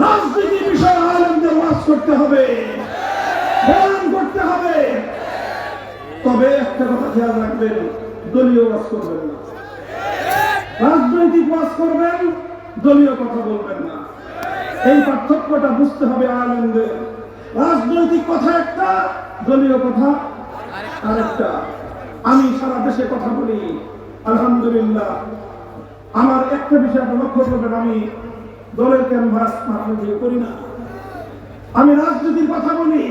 রাজনীতি বিষয়ে আলেমদের ওয়াজ করতে হবে। বয়ান করতে হবে। তবে একটা কথা খেয়াল রাখবেন, দলীয় ওয়াজ করবেন না। রাজনৈতিক ওয়াজ করবেন, দলীয় কথা বলবেন না। এই পার্থক্যটা বুঝতে হবে আলেমদের রাজনৈতিক কথা একটা, দলীয় কথা আরেকটা। আমি সারা দেশে কথা বলি। আলহামদুলিল্লাহ। আমার একটা বিষয় লক্ষ্য করবেন, আমি দলের ক্যানভাস রাজনীতি করি না। আমি রাজনীতির কথা বলি।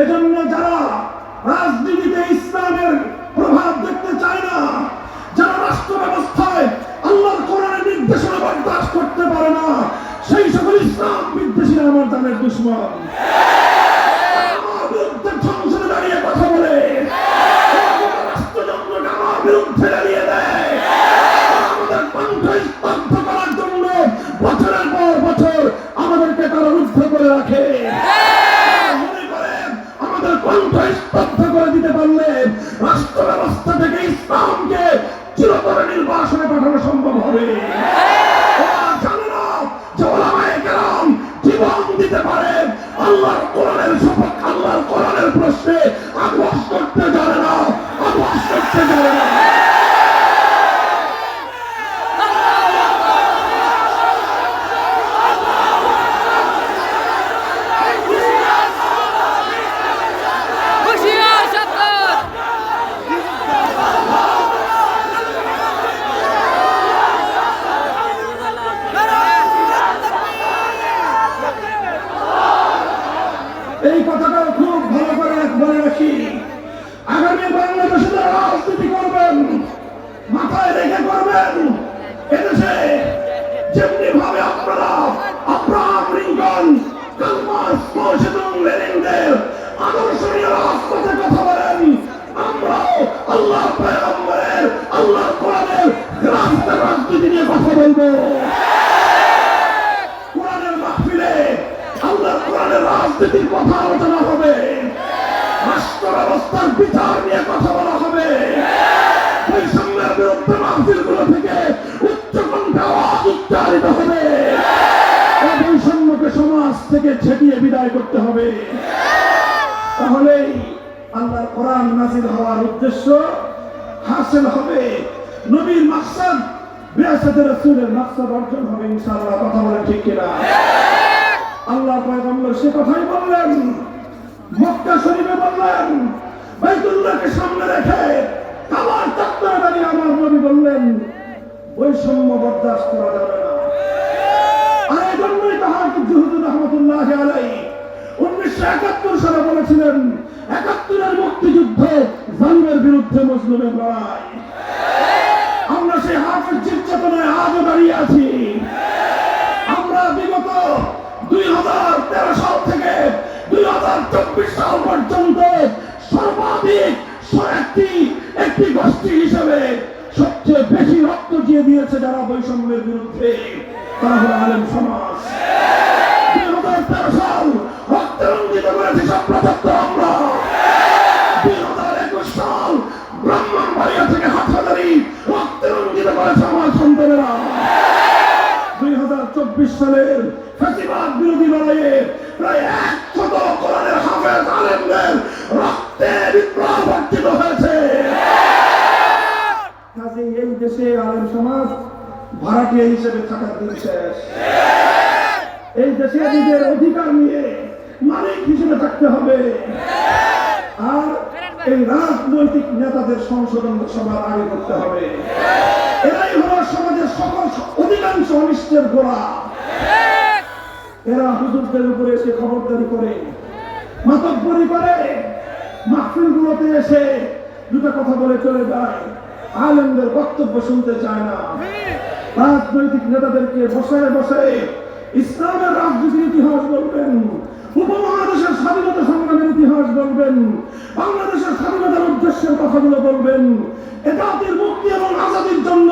এজন্য যারা রাজনীতিতে ইসলামের প্রভাব দেখতে চায় না, যারা রাষ্ট্র ব্যবস্থায় আল্লাহর কোরআনের নির্দেশনা বরদাস্ত করতে পারে না, সেই সকল ইসলাম বিদ্বেষীরা আমার দানের দুশ্মন। এবং লেনিনদের আদর্শনীয় রাজপথে কথা বলেন আমরাও আল্লাহ পয়গম্বরের আল্লাহ কোরআনের রাস্তার রাজনীতি নিয়ে কথা বলব কোরআনের মাহফিলে আল্লাহ কোরআনের রাজনীতির কথা আলোচনা হবে রাষ্ট্র ব্যবস্থার বিচার উচ্চারিত হবে সমাজ থেকে ছেটিয়ে বিদায় করতে হবে। তাহলেই আল্লাহর কোরআন নাজিল হওয়ার উদ্দেশ্য হাসিল হবে। নবীর মাকসাদ বিয়াসাতে রাসূলের মাকসাদ অর্জন হবে ইনশাআল্লাহ। কথা বলেন ঠিক কিনা? আল্লাহ পয়গম্বর সে কথাই বললেন, মক্কা শরীফে বললেন, বাইতুল্লাহকে সামনে রেখে কাবার দাঁড়িয়ে আমার নবী বললেন, বৈষম্য বরদাস্ত করা যাবে না। আর এই জন্যই তাহার জুহুদুর রহমতুল্লাহ আলাই উনিশশো একাত্তর সালে বলেছিলেন, একাত্তরের মুক্তিযুদ্ধ জালিমের বিরুদ্ধে মুসলিমের লড়াই। আমরা সেই হাফের চেতনায় আজও দাঁড়িয়ে আছি। আমরা বিগত দুই হাজার তেরো সাল থেকে দুই হাজার চব্বিশ সাল পর্যন্ত সর্বাধিক একটি একটি গোষ্ঠী হিসেবে সবচেয়ে বেশি রক্ত দিয়ে দিয়েছে যারা বৈষম্যের বিরুদ্ধে। তারা হলো আলেম সমাজ। চব্বিশ সালের ফেসিবাদ বিরোধী লড়াইয়ে প্রায় একশত কোরআনের হাফেজ আলেমদের রক্তে বিপ্লব অর্জিত হয়েছে। কাজে এই দেশে আলেম সমাজ ভাড়াটিয়া হিসেবে থাকার শেষ এই দেশে নিজের অধিকার নিয়ে মালিক হিসেবে থাকতে হবে। আর এই রাজনৈতিক নেতাদের সংশোধন সবার আগে করতে হবে। এরাই হলো সমাজের সকল অধিকাংশ অনিষ্টের গোড়া। এরা হুজুরদের উপরে এসে খবরদারি করে, মাতব্বরি করে মাহফিল গুলোতে এসে দুটো কথা বলে চলে যায়। আলেমদের বক্তব্য শুনতে চায় না। রাজনৈতিক নেতাদেরকে বসায় বসায় ইসলামের রাজনীতির ইতিহাস বলবেন, উপমহাদেশের স্বাধীনতা সংগ্রামের ইতিহাস বলবেন, বাংলাদেশের স্বাধীনতার উদ্দেশ্যের কথাগুলো বলবেন। এটাতের মুক্তি এবং আজাদির জন্য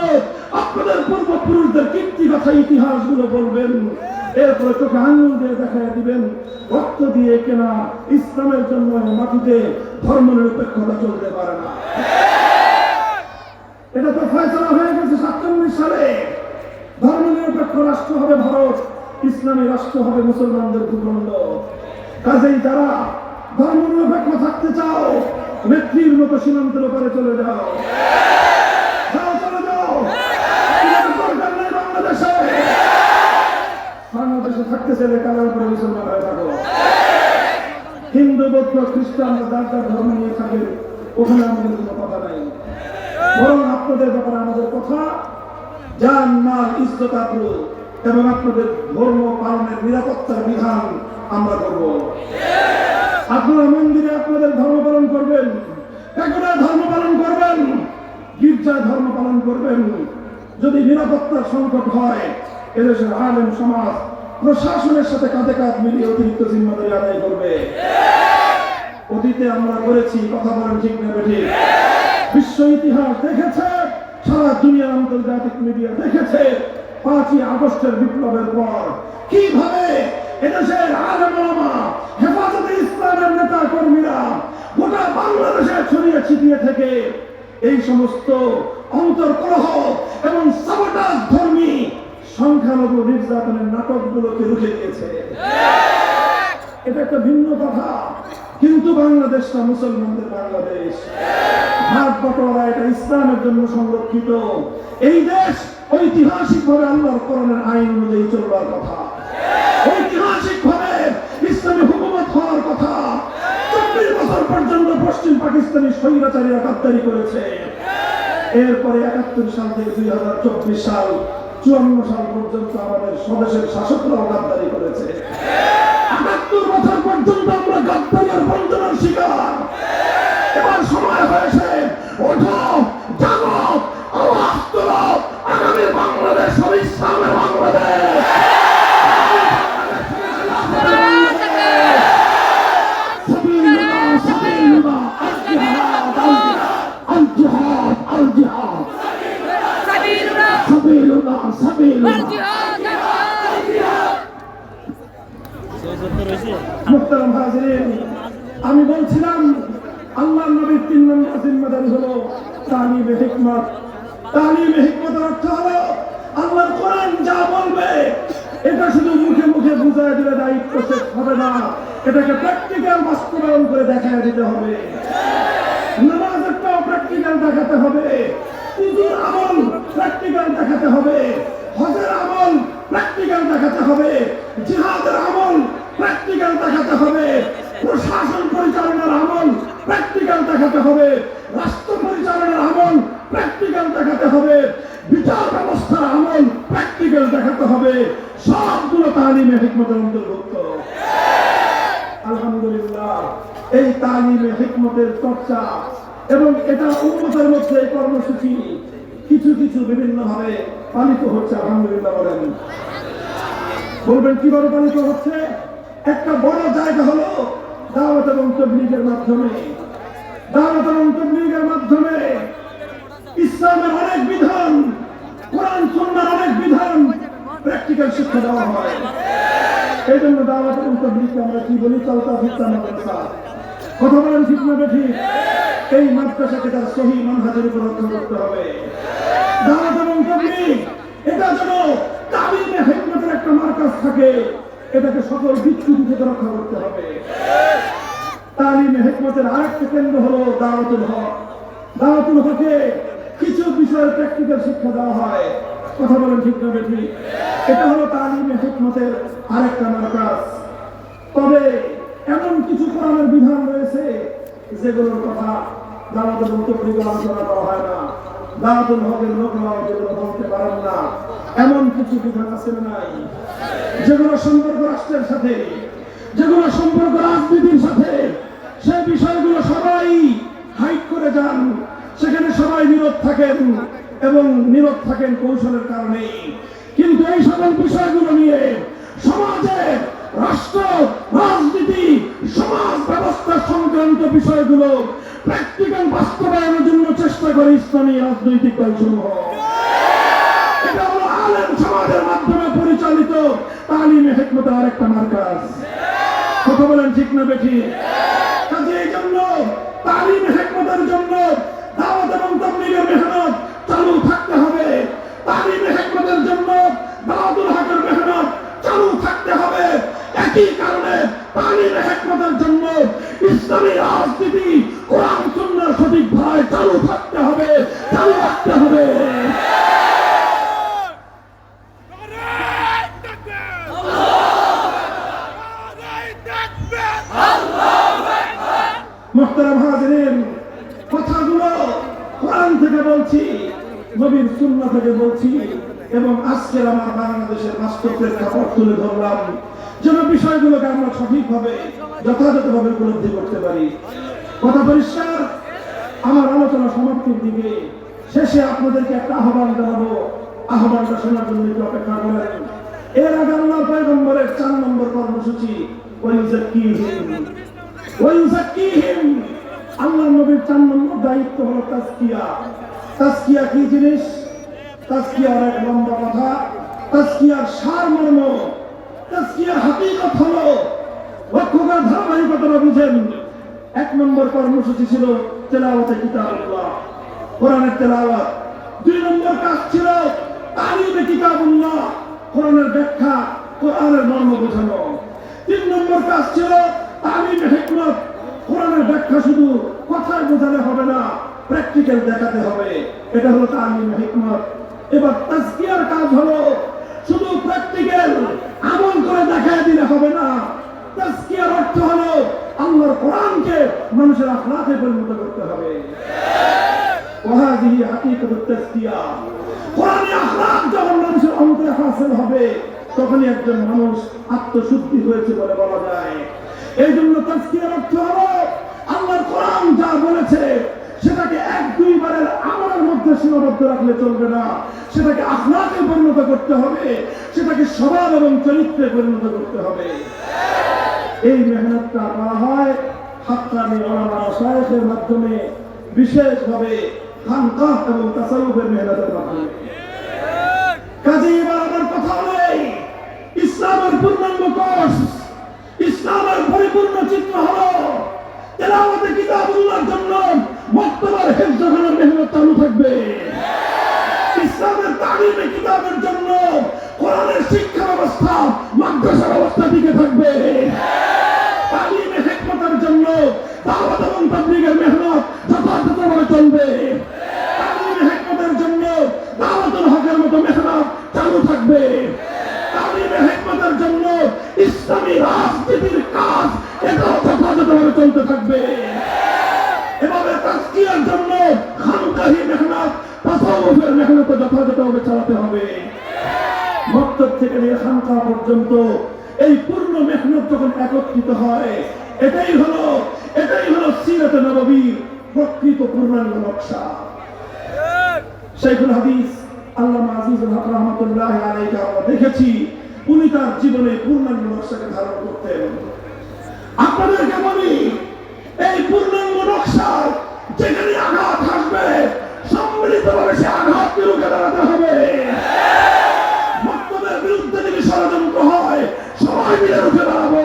আপনাদের পূর্বপুরুষদের কীর্তি কথা ইতিহাসগুলো বলবেন। এরপরে চোখে আঙুল দিয়ে দেখায় দিবেন, রক্ত দিয়ে কেনা ইসলামের জন্য মাটিতে ধর্ম নিরপেক্ষতা চলতে পারে না। এটা তো ফয়সলা হয়ে গেছে সাতচল্লিশ সালে। ধর্ম নিরপেক্ষ রাষ্ট্র হবে ভারত, ইসলামী রাষ্ট্র হবে মুসলমানদের ভূখণ্ড। কাজেই তারা ধর্ম নিরপেক্ষ থাকতে চাও, নেত্রীর মতো সীমান্তের উপরে চলে যাও। বাংলাদেশে। থাকতে চাইলে কালার উপরে মুসলমান হয়ে থাকো? হিন্দু, বৌদ্ধ, খ্রিস্টান, যার ধর্ম নিয়ে থাকে, ওখানে আমাদের কোনো কথা নাই। আপনাদের ব্যাপারে আমাদের কথা। যান মাল ইজ্জত আব্রু এবং আপনাদের ধর্ম পালনের নিরাপত্তার বিধান আমরা করব আপনারা মন্দিরে আপনাদের ধর্ম পালন করবেন এগুলোয় ধর্ম পালন করবেন গির্জায় ধর্ম পালন করবেন। যদি নিরাপত্তার সংকট হয়, এদেশের আলেম সমাজ প্রশাসনের সাথে কাঁধে কাঁধ মিলিয়ে অতিরিক্ত জিম্মাদারি আদায় করবে। অতীতে আমরা করেছি, কথা বলেন ঠিক না বিশ্ব ইতিহাস দেখেছে সারা দুনিয়ার আন্তর্জাতিক মিডিয়া দেখেছে পাঁচই আগস্টের বিপ্লবের পর। কীভাবে এদেশের আলেমা হেফাজতে ইসলামের নেতা কর্মীরা গোটা বাংলাদেশে ছড়িয়ে ছিটিয়ে থেকে এই সমস্ত অন্তর্কলহ এবং সাবটাজ ধর্মী সংখ্যালঘু নির্যাতনের নাটকগুলোকে রুখে দিয়েছে। এটা একটা ভিন্ন কথা। কিন্তু বাংলাদেশটা মুসলমানদের বাংলাদেশ। ভাগ বটোয়ারা এটা ইসলামের জন্য সংরক্ষিত। এই দেশ ঐতিহাসিক ভাবে আল্লাহর করণের আইন অনুযায়ী চলবার কথা। ঐতিহাসিক ভাবে ইসলামী হুকুমত হওয়ার কথা। চব্বিশ বছর পর্যন্ত পশ্চিম পাকিস্তানি স্বৈরাচারীরা গাদ্দারি করেছে। এরপরে একাত্তর সাল থেকে দুই হাজার চব্বিশ সাল, চুয়ান্ন সাল পর্যন্ত আমাদের স্বদেশের শাসকরাও গাদ্দারি করেছে। একাত্তর বছর পর্যন্ত আমরা গাদ্দারের বঞ্চনার শিকার। এবার সময় হয়েছে বুঝায় দিলে দায়িত্ব শেষ হবে না। এটাকে প্র্যাকটিক্যাল বাস্তবায়ন করে দেখায় দিতে হবে। প্র্যাকটিক্যাল দেখাতে হবে। আমল প্র্যাকটিক্যাল দেখাতে হবে। হজের আমল প্র্যাকটিক্যাল দেখাতে হবে। জিহাদের আমল প্র্যাকটিক্যাল দেখাতে হবে। প্রশাসন পরিচালনার আমল প্র্যাকটিক্যাল দেখাতে হবে। রাষ্ট্র পরিচালনার আমল প্র্যাকটিক্যাল দেখাতে হবে। বিচার ব্যবস্থার আমল প্র্যাকটিক্যাল দেখাতে হবে। সবগুলো তালিমে হিকমতের অন্তর্ভুক্ত। আলহামদুলিল্লাহ, এই তালিমে হিকমতের চর্চা এবং এটা উন্মতের মধ্যে কর্মসূচি কিছু কিছু বিভিন্ন ভাবে পালিত হচ্ছে, আলহামদুলিল্লাহ বলেন। বলবেন, কীভাবে পালিত হচ্ছে? একটা বড় জায়গা হলো দাওয়াত এবং তবলিগের মাধ্যমে। দাওয়াত এবং তবলিগের মাধ্যমে ইসলামের অনেক বিধান, কোরআন সুন্নাহর অনেক বিধান প্র্যাকটিক্যাল শিক্ষা দেওয়া হয়। এই জন্য দাওয়াত আমরা কি বলি? চলতা ভিত্তা মাদ্রাসা কথা বলেন ঠিক না ঠিক? এই মাদ্রাসাকে তার সহি মানহাজের উপর অর্থ করতে হবে। দাওয়াত এবং তবলিগ, এটা যেন তালিমে হিকমতের একটা মার্কাজ থাকে, এটাকে সকল বিচ্যুতি থেকে রক্ষা করতে হবে। তালিমে হিকমতের আরেকটা কেন্দ্র হলো দাওয়াতুল হক। দাওয়াতুল হকে কিছু বিষয়ে প্র্যাকটিক্যাল শিক্ষা দেওয়া হয়। কথা বলেন ঠিক না ঠিক এটা হলো তালিমে হিকমতের আরেকটা মার্কাজ তবে এমন কিছু কোরআনের বিধান রয়েছে যেগুলোর কথা দাওয়াত এবং তবলিগে আলোচনা করা হয় না। দাওয়াতুল হকের লোকরাও যেগুলো বলতে পারেন না। এমন কিছু বিধান আছে নাই? যেগুলো সম্পর্ক রাষ্ট্রের সাথে, যেগুলো সম্পর্ক রাজনীতির সাথে, সেই বিষয়গুলো সবাই হাইট করে যান। সেখানে সবাই নীরব থাকেন। এবং নীরব থাকেন কৌশলের কারণে। কিন্তু এই সকল বিষয়গুলো নিয়ে সমাজে রাষ্ট্র, রাজনীতি, সমাজ ব্যবস্থা সংক্রান্ত বিষয়গুলো প্র্যাকটিক্যাল বাস্তবায়নের জন্য চেষ্টা করে ইসলামী রাজনৈতিক দলসমূহ। এটা হলো আলেম সমাজের মাধ্যমে পরিচালিত তালিমে হেকমতে আরেকটা মার্কাজ। কথা বলেন ঠিক না বেঠি? কাজে এই জন্য তালিমে হেকমতের জন্য দাওয়াত এবং তবলিগের মেহনত চালু থাকতে হবে। তালিমে হেকমতের জন্য দাওয়াতুল হকের মেহনত চালু থাকতে হবে। একই কারণে তালিমে হেকমতের জন্য ইসলামী রাজনীতি কোরআন সুন্নাহ সঠিক ভাবে চালু থাকতে হবে চালু রাখতে হবে। মোহতারাম হাজরিন কথাগুলো কোরআন থেকে বলছি নবীর সুন্নাহ থেকে বলছি এবং আজকের আমার বাংলাদেশের বাস্তব প্রেক্ষাপট তুলে ধরলাম। যেন বিষয়গুলোকে আমরা সঠিকভাবে, যথাযথভাবে উপলব্ধি করতে পারি। কথা পরিষ্কার? আমার আলোচনা সমাপ্তির দিকে। শেষে আপনাদেরকে একটা আহ্বান জানাব। আহ্বানটা শোনার জন্য একটু অপেক্ষা করেন। এর আগে আল্লাহ পয়গম্বরের চার নম্বর কর্মসূচি আল্লাহ নবীর চার নম্বর দায়িত্ব হলো তাজকিয়া। তাজকিয়া কি জিনিস? তাজকিয়া অনেক লম্বা কথা। তাজকিয়ার সারমর্ম তাজকিয়ার হাকিকত হলো লক্ষ্যকার ধারাবাহিকতা বুঝেন। এক নম্বর কর্মসূচি ছিল তেলাওয়াতে কিতাবুল্লাহ। কোরআনের তেলাওয়াত। দুই নম্বর কাজ ছিল তালিমে কিতাবুল্লাহ। কোরআনের ব্যাখ্যা, কোরআনের মর্ম বোঝানো। তিন নম্বর কাজ ছিল তালিমে হিকমত। কোরআনের ব্যাখ্যা শুধু কথায় বোঝালে হবে না। প্র্যাকটিক্যাল দেখাতে হবে। এটা হলো তালিম হিকমত। এবার তাজকিয়ার কাজ হলো শুধু প্র্যাকটিক্যাল আমল করে দেখা দিলে হবে না। তাজকিয়ার অর্থ হলো আল্লাহর কোরআনকে মানুষের আখলাকে পরিণত করতে হবে। ওয়াহাদিহি হাকিকাতুত তাজকিয়া। কোরআনে আখলাক যখন মানুষের অন্তরে হাসিল হবে, তখনই একজন মানুষ আত্মশুদ্ধি হয়েছে বলে বলা যায়। এই জন্য তাজকিয়ার অর্থ হলো আল্লাহর কোরআন যা বলেছে সেটাকে এক দুইবারের আমলের মধ্যে সীমাবদ্ধ রাখলে চলবে না। সেটাকে আখলাকে পরিণত করতে হবে, সেটাকে স্বভাব এবং চরিত্রে পরিণত করতে হবে। এই মেহনতটা করা হয় হাক্কানি ওলামা শায়েখের মাধ্যমে, বিশেষভাবে খানকাহ এবং তাসাউফের মেহনতের মাধ্যমে। কাজে এবার কথা নেই ইসলামের পূর্ণাঙ্গ কোর্স ইসলামের পরিপূর্ণ চিত্র হলো তেলাওয়াতে কিতাবুল্লাহর জন্য মক্তবার হেফজখানার মেহনত চালু থাকবে। ইসলামের তালিমে কিতাবের জন্য কোরআনের শিক্ষা ব্যবস্থা মাদ্রাসা ব্যবস্থা টিকে থাকবে। তালিমে জন্য দাওয়াত এবং তাবলীগের মেহনত যথাযথভাবে চলবে। তালিমে হেকমতের জন্য দাওয়াতুল হকের মতো মেহনত চালু থাকবে। তালিমে হেকমতের জন্য ইসলামী রাজনীতির কাজ এটাও যথাযথভাবে চলতে থাকবে। এভাবে জন্য মেহনত, তাসাউফের মেহনত যথাযথভাবে চালাতে হবে। মক্তব থেকে নিয়ে পর্যন্ত এই পূর্ণ মেহনত যখন একত্রিত হয়, এটাই হলো এটাই হলো সিরাতে নববীর প্রকৃত পূর্ণাঙ্গ নকশা। শেখুল হাদিস হক রহমতুল্লাহ আলাইকে আমরা দেখেছি, উনি তার জীবনে পূর্ণাঙ্গ নকশাকে ধারণ করতেন। আপনাদেরকে বলি এই পূর্ণাঙ্গ নকশা যেখানে আঘাত আসবে, সম্মিলিতভাবে সে আঘাতকে রুখে দাঁড়াতে হবে। ভক্তদের বিরুদ্ধে যদি ষড়যন্ত্র হয়, সবাই মিলে রুখে দাঁড়াবো।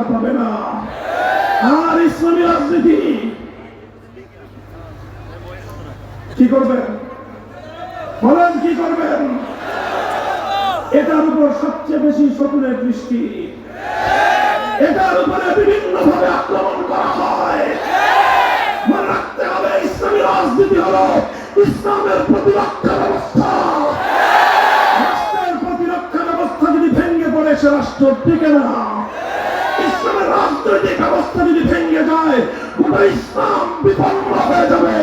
ছাড় পাবে না। আর ইসলামী রাজনীতি। কি করবেন? বলেন, কি করবেন? এটার উপর সবচেয়ে বেশি শকুনের দৃষ্টি। এটার উপরে বিভিন্ন ভাবে আক্রমণ করা হয়। মনে রাখতে হবে, ইসলামী রাজনীতি হলো ইসলামের প্রতিরক্ষা ব্যবস্থা। রাষ্ট্রের প্রতিরক্ষা ব্যবস্থা যদি ভেঙে পড়ে, সে রাষ্ট্র টিকে না। ইসলামের রাজনৈতিক ব্যবস্থা যদি ভেঙে যায় গোটা ইসলাম বিপন্ন হয়ে যাবে।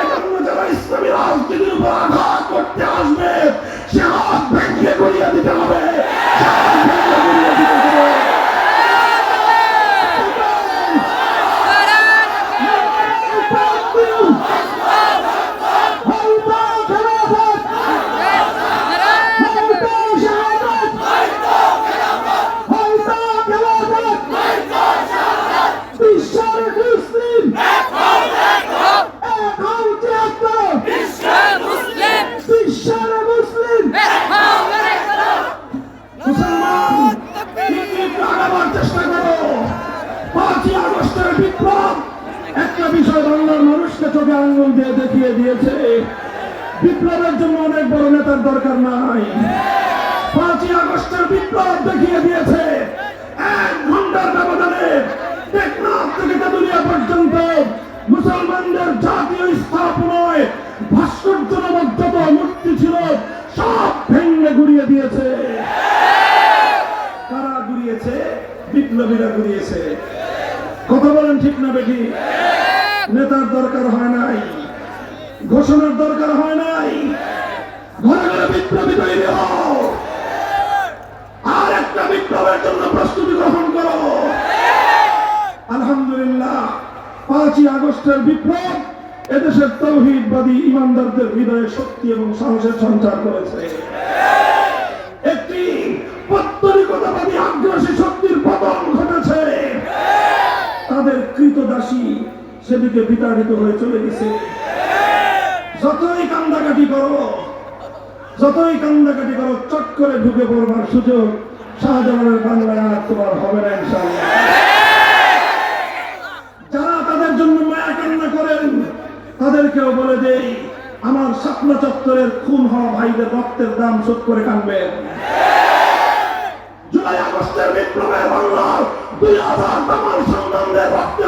এজন্য যারা ইসলামী রাজনীতির উপর আঘাত করতে আসবে, সে হাত ভেঙে গড়িয়ে দিতে হবে। সে হাত ভেঙে গড়িয়ে দিতে বিপ্লবের জন্য অনেক বড় নেতার দরকার নাই। পাঁচই আগস্টের বিপ্লব দেখিয়ে দিয়েছে। এক ঘণ্টার ব্যবধানে থেকে পর্যন্ত মুসলমানদের জাতীয় স্থাপনায় মূর্তি ছিল, সব ভেঙে গুড়িয়ে দিয়েছে। কারা বিপ্লবীরা গুড়িয়েছে। কথা বলেন ঠিক না বেটি? নেতার দরকার হয় নাই। ঘোষণার দরকার হয় নাই। ঘরে ঘরে বিপ্লবী তৈরি হও। আর একটা বিপ্লবের জন্য প্রস্তুতি গ্রহণ করো। আলহামদুলিল্লাহ, পাঁচই আগস্টের বিপ্লব এদেশের তৌহিদবাদী ইমানদারদের হৃদয়ে শক্তি এবং সাহসের সঞ্চার করেছে। একটি পত্তরিকতাবাদী আগ্রাসী শক্তির পতন ঘটেছে। তাদের কৃতদাসী সেদিকে বিতাড়িত হয়ে চলে গেছে। যতই কান্দাকাটি করো, যতই কান্দাকাটি করো, চট করে ঢুকে পড়বার সুযোগ শাহজাহানের বাংলায় আর তোমার হবে না ইনশাআল্লাহ। যারা তাদের জন্য মায়া কান্না করেন, তাদেরকেও বলে দেই, আমার স্বপ্ন চত্বরের খুন হওয়া ভাইদের রক্তের দাম শোধ করে কানবেন। জুলাই আগস্টের বিপ্লবে বাংলার দুই হাজার সন্তানদের রক্তের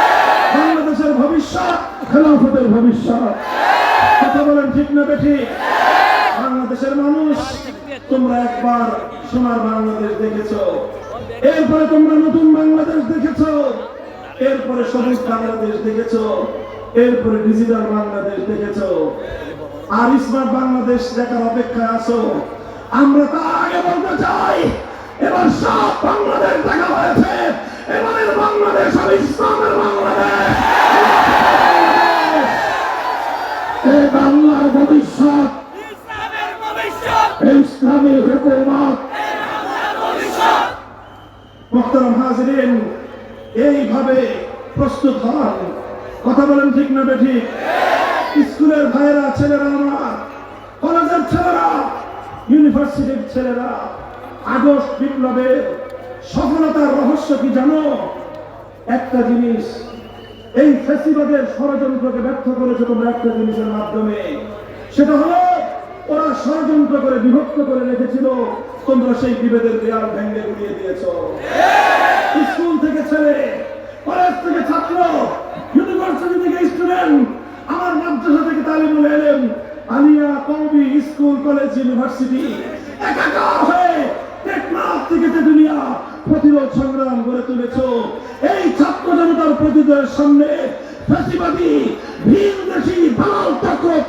বাংলাদেশের ভবিষ্যৎ, খেলাফতের ভবিষ্যৎ। কথা বলেন ঠিক না বেঠি? বাংলাদেশের মানুষ, তোমরা একবার সোনার বাংলাদেশ দেখেছ। এরপরে তোমরা নতুন বাংলাদেশ দেখেছ। এরপরে সবুজ বাংলাদেশ দেখেছ। এরপরে ডিজিটাল বাংলাদেশ দেখেছ। আর স্মার্ট বাংলাদেশ দেখার অপেক্ষায় আছো। আমরা তা আগে বলতে চাই, এবার সব বাংলাদেশ দেখা হয়েছে। এবারের বাংলাদেশ হবে ইসলামের বাংলাদেশ। এই বাংলার ভবিষ্যৎ। ইসলামের ইসলামী হুকুমত। মোহতারাম হাজরিন এইভাবে প্রস্তুত হন। কথা বলেন ঠিক না বেঠিক স্কুলের ভাইয়েরা ছেলেরা আমার কলেজের ছেলেরা ইউনিভার্সিটির ছেলেরা আগস্ট বিপ্লবের সফলতার রহস্য কি জানো? একটা জিনিস এই ফেসিবাদের ষড়যন্ত্রকে ব্যর্থ করেছে তোমরা একটা জিনিসের মাধ্যমে। সেটা হলো, ওরা ষড়যন্ত্র করে বিভক্ত করে রেখেছিল, তোমরা সেই বিভেদের দেয়াল ভেঙে উড়িয়ে দিয়েছ। স্কুল থেকে ছেলে, কলেজ থেকে ছাত্র, ইউনিভার্সিটি থেকে স্টুডেন্ট, আমার মাদ্রাসা থেকে তালিমুল এলেন আলিয়া কবি স্কুল, কলেজ, ইউনিভার্সিটি, একাকার হয়ে টেকনাফ থেকে তেতুলিয়া প্রতিরোধ সংগ্রাম গড়ে তুলেছ। এই ছাত্র জনতার প্রতিরোধের সামনে ফ্যাসিবাদী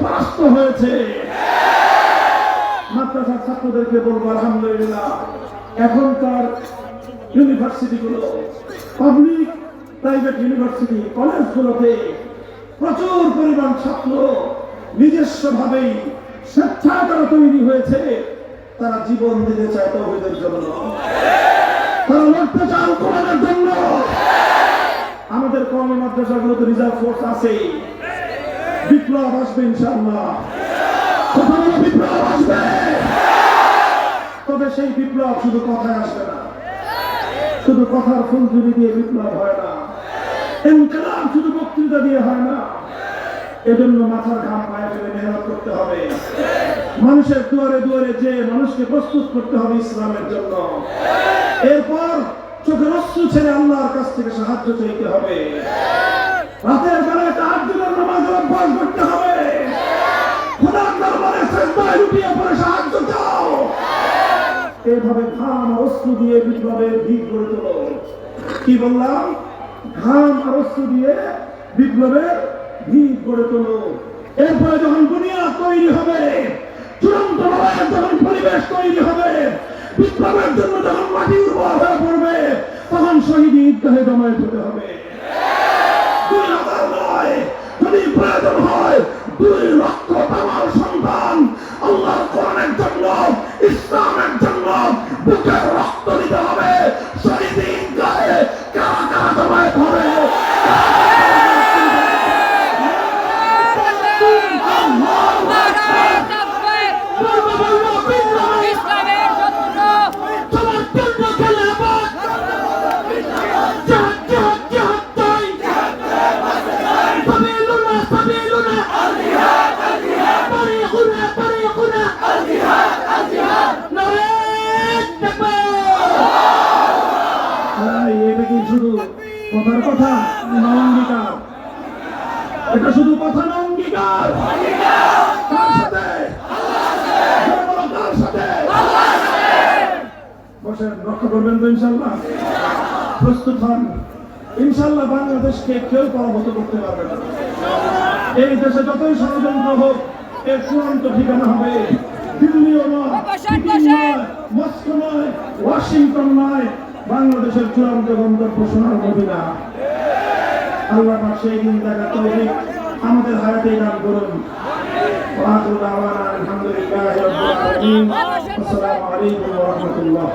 পরাস্ত হয়েছে। মাদ্রাসার ছাত্রদেরকে বলব, আলহামদুলিল্লাহ, এখনকার পাবলিক, প্রাইভেট ইউনিভার্সিটি, কলেজগুলোতে প্রচুর পরিমাণ ছাত্র নিজস্ব ভাবেই স্বেচ্ছায় তারা তৈরি হয়েছে। তারা জীবন দিতে চায় তৌহিদের জন্য। তারা লড়তে চান জন্য। আমাদের কর্ম মাদ্রাসাগুলোতে রিজার্ভ ফোর্স আছে বিপ্লব আসবে ইনশাআল্লাহ। বিপ্লব আসবে? তবে সেই বিপ্লব শুধু কথায় আসবে না। শুধু কথার ফুলঝুরি দিয়ে বিপ্লব হয় না। ইনকলাব শুধু বক্তৃতা দিয়ে হয় না। এজন্য মাথার ঘাম পায়ে ফেলে মেহনত করতে হবে। মানুষের দুয়ারে দুয়ারে যে মানুষকে প্রস্তুত করতে হবে ইসলামের জন্য। এরপর চোখের অশ্রু ছেড়ে আল্লাহর কাছ থেকে সাহায্য চাইতে হবে। রাতের বেলায় তাহাজ্জুদের নামাজের অভ্যাস করতে হবে। খোদার দরবারে লুটিয়ে পড়ে সাহায্য চাও। এইভাবে ঘাম অশ্রু দিয়ে বিপ্লবের ভিত গড়ে কি বললাম? ঘাম আর দিয়ে বিপ্লবের ভিত গড়ে তোলো। এরপরে যখন দুনিয়া তৈরি হবে চূড়ান্ত লড়াইয়ের যখন পরিবেশ তৈরি হবে, বিপ্লবের জন্য যখন মাটি উর্বর হয়ে পড়বে, তখন শহীদ ঈদগাহে জমায়েত হতে হবে। যদি প্রয়োজন হয়, দুই লক্ষ তামার সন্তান আল্লাহর কোরআনের জন্য, ইসলামের জন্য বুকের রক্ত দিতে হবে। শহীদ ঈদগাহে কারা কারা জমায়েত হবে? এটা শুধু কথা না অঙ্গীকার। কার সাথে? কার সাথে বসেন রক্ষা করবেন তো ইনশাল্লাহ। প্রস্তুত হন। ইনশাল্লাহ বাংলাদেশকে কেউ পরাভূত করতে পারবে না। এই দেশে যতই ষড়যন্ত্র হোক এর চূড়ান্ত ঠিকানা হবে দিল্লিও নয় মস্কো ওয়াশিংটন নয়। বাংলাদেশের চূড়ান্ত গন্তব্য সোনার মদিনা। আল্লাহ পাক সেই দিন দেখার তৌফিক আমাদের হায়াতেই দান করুন। ওয়া আসসালামু আলাইকুম ওয়া